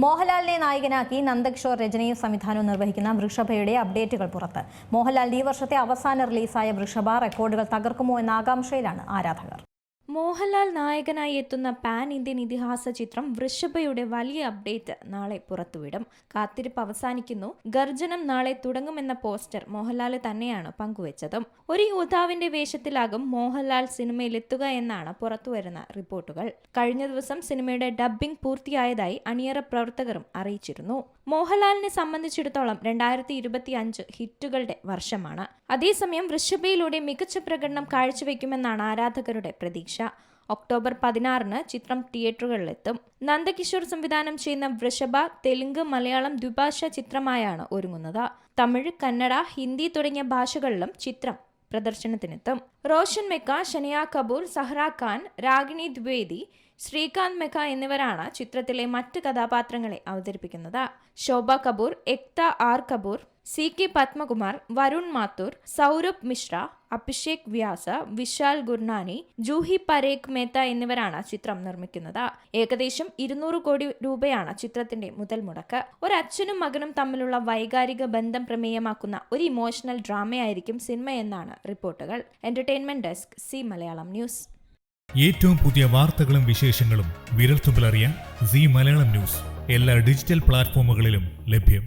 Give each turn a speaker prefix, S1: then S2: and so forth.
S1: മോഹൻലാലിനെ നായകനാക്കി നന്ദകിഷോർ രചനയും സംവിധാനവും നിർവഹിക്കുന്ന വൃഷഭയുടെ അപ്ഡേറ്റുകൾ പുറത്ത്. മോഹൻലാൽ ഈ വർഷത്തെ അവസാന റിലീസായ വൃഷഭ റെക്കോർഡുകൾ തകർക്കുമോ എന്ന ആകാംക്ഷയിലാണ് ആരാധകർ.
S2: മോഹൻലാൽ നായകനായി എത്തുന്ന പാൻ ഇന്ത്യൻ ഇതിഹാസ ചിത്രം വൃഷഭയുടെ വലിയ അപ്ഡേറ്റ് നാളെ പുറത്തുവിടും. കാത്തിരിപ്പ് അവസാനിക്കുന്നു. ഗർജനം നാളെ തുടങ്ങുമെന്ന പോസ്റ്റർ മോഹൻലാൽ തന്നെയാണ് പങ്കുവച്ചതും. ഒരു യോദ്ധാവിന്റെ വേഷത്തിലാകും മോഹൻലാൽ സിനിമയിലെത്തുക എന്നാണ് പുറത്തുവരുന്ന റിപ്പോർട്ടുകൾ. കഴിഞ്ഞ ദിവസം സിനിമയുടെ ഡബ്ബിംഗ് പൂർത്തിയായതായി അണിയറ പ്രവർത്തകരും അറിയിച്ചിരുന്നു. മോഹൻലാലിനെ സംബന്ധിച്ചിടത്തോളം രണ്ടായിരത്തി ഇരുപത്തി അഞ്ച് ഹിറ്റുകളുടെ വർഷമാണ്. അതേസമയം വൃഷഭയിലൂടെ മികച്ച പ്രകടനം കാഴ്ചവെക്കുമെന്നാണ് ആരാധകരുടെ പ്രതീക്ഷ. ഒക്ടോബർ പതിനാറിന് ചിത്രം തിയേറ്ററുകളിലെത്തും. നന്ദകിഷോർ സംവിധാനം ചെയ്യുന്ന വൃഷഭ തെലുങ്ക് മലയാളം ദ്വിഭാഷ ചിത്രമായാണ് ഒരുങ്ങുന്നത്. തമിഴ് കന്നഡ ഹിന്ദി തുടങ്ങിയ ഭാഷകളിലും ചിത്രം പ്രദർശനത്തിനെത്തും. റോഷൻ മെക്ക ഷനിയ കപൂർ സഹ്റ ഖാൻ രാഗിണി ദ്വേദി ശ്രീകാന്ത് മെക്ക എന്നിവരാണ് ചിത്രത്തിലെ മറ്റ് കഥാപാത്രങ്ങളെ അവതരിപ്പിക്കുന്നത്. Shobha Kapoor Ekta R Kapoor C K Padmakumar Varun Mathur Saurabh Mishra Abhishek Vyas Vishal Gurnani Juhi Parekh Mehta എന്നിവരാണ് ചിത്രം നിർമ്മിക്കുന്നത്. ഏകദേശം ഇരുന്നൂറ് കോടി രൂപയാണ് ചിത്രത്തിന്റെ മുതൽ മുടക്ക്. ഒരു അച്ഛനും മകനും തമ്മിലുള്ള വൈകാരിക ബന്ധം പ്രമേയമാക്കുന്ന ഒരു ഇമോഷണൽ ഡ്രാമയായിരിക്കും സിനിമ എന്നാണ് റിപ്പോർട്ടുകൾ. Entertainment desk C Malayalam news.
S3: ഏറ്റവും പുതിയ വാർത്തകളും വിശേഷങ്ങളും വിരൽത്തുമ്പിലറിയാൻ സി മലയാളം ന്യൂസ് എല്ലാ ഡിജിറ്റൽ പ്ലാറ്റ്ഫോമുകളിലും ലഭ്യം.